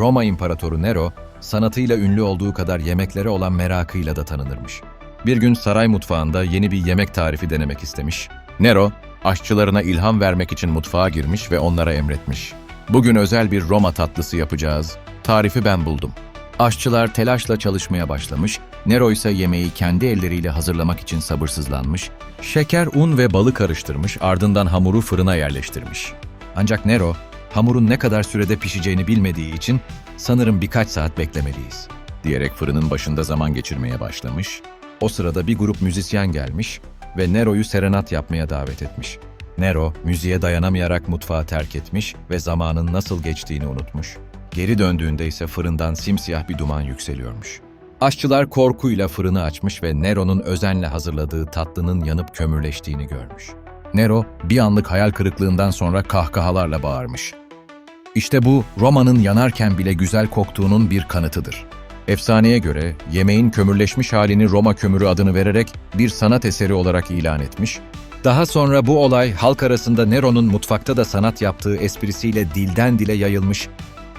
Roma İmparatoru Nero, sanatıyla ünlü olduğu kadar yemeklere olan merakıyla da tanınırmış. Bir gün saray mutfağında yeni bir yemek tarifi denemek istemiş. Nero, aşçılarına ilham vermek için mutfağa girmiş ve onlara emretmiş. Bugün özel bir Roma tatlısı yapacağız. Tarifi ben buldum. Aşçılar telaşla çalışmaya başlamış, Nero ise yemeği kendi elleriyle hazırlamak için sabırsızlanmış, şeker, un ve balı karıştırmış, ardından hamuru fırına yerleştirmiş. Ancak Nero, hamurun ne kadar sürede pişeceğini bilmediği için sanırım birkaç saat beklemeliyiz diyerek fırının başında zaman geçirmeye başlamış. O sırada bir grup müzisyen gelmiş ve Nero'yu serenat yapmaya davet etmiş. Nero, müziğe dayanamayarak mutfağı terk etmiş ve zamanın nasıl geçtiğini unutmuş. Geri döndüğünde ise fırından simsiyah bir duman yükseliyormuş. Aşçılar korkuyla fırını açmış ve Nero'nun özenle hazırladığı tatlının yanıp kömürleştiğini görmüş. Nero, bir anlık hayal kırıklığından sonra kahkahalarla bağırmış. İşte bu, Roma'nın yanarken bile güzel koktuğunun bir kanıtıdır. Efsaneye göre yemeğin kömürleşmiş halini Roma kömürü adını vererek bir sanat eseri olarak ilan etmiş. Daha sonra bu olay halk arasında Nero'nun mutfakta da sanat yaptığı esprisiyle dilden dile yayılmış